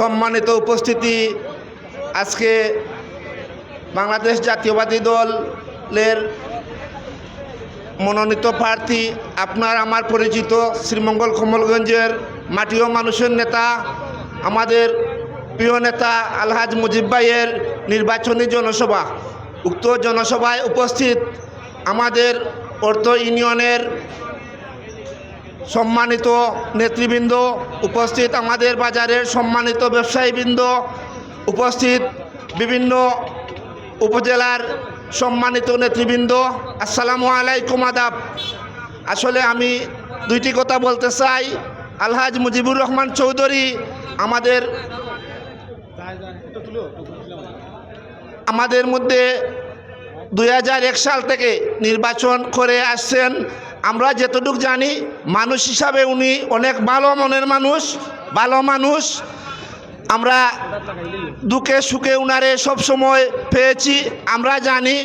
সম্মানিত উপস্থিতি আজকে বাংলাদেশ জাতীয়বাদী দলের মনোনীত প্রার্থী, আপনার আমার পরিচিত শ্রীমঙ্গল কমলগঞ্জের মাটিও মানুষের নেতা, আমাদের প্রিয় নেতা আলহাজ মুজিব ভাইয়ের নির্বাচনী জনসভা, উক্ত জনসভায় উপস্থিত আমাদের অর্থ ইউনিয়নের সম্মানিত নেতৃবৃন্দ, উপস্থিত আমাদের বাজারের সম্মানিত ব্যবসায়ীবৃন্দ, উপস্থিত বিভিন্ন উপজেলার সম্মানিত নেতৃবৃন্দ, আসসালামু আলাইকুম আদাব। আসলে আমি দুইটি কথা বলতে চাই। আলহাজ মুজিবুর রহমান চৌধুরী আমাদের আমাদের মধ্যে দু হাজার এক সাল থেকে নির্বাচন করে আসছেন। আমরা যেতটুকু জানি, মানুষ হিসাবে উনি অনেক ভালো মনের মানুষ, ভালো মানুষ। আমরা দুঃখে সুখে উনারে সবসময় পেয়েছি। আমরা জানি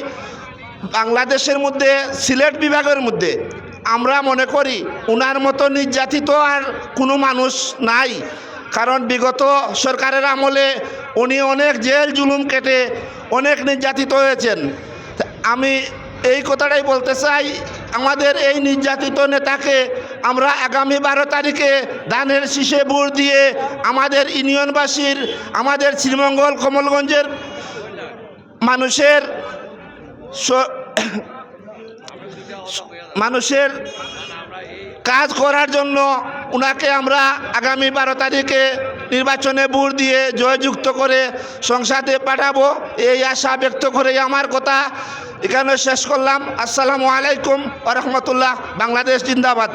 বাংলাদেশের মধ্যে, সিলেট বিভাগের মধ্যে, আমরা মনে করি উনার মতো নির্যাতিত আর কোনো মানুষ নাই। কারণ বিগত সরকারের আমলে উনি অনেক জেল জুলুম কেটে অনেক নির্যাতিত হয়েছেন। আমি এই কথাটাই বলতে চাই আমাদের এই নির্যাতিত নেতাকে আমরা আগামী বারো তারিখে দানের শীষে ভোট দিয়ে আমাদের ইউনিয়নবাসীর, আমাদের শ্রীমঙ্গল কমলগঞ্জের মানুষের মানুষের কাজ করার জন্য ওনাকে আমরা আগামী বারো তারিখে নির্বাচনে ভোট দিয়ে জয়যুক্ত করে সংসদে পাঠাবো। এই আশা ব্যক্ত করে আমার কথা। এখানে শেষ করলাম। আসসালামু আলাইকুম রহমতুল্লাহ। বাংলাদেশ জিন্দাবাদ।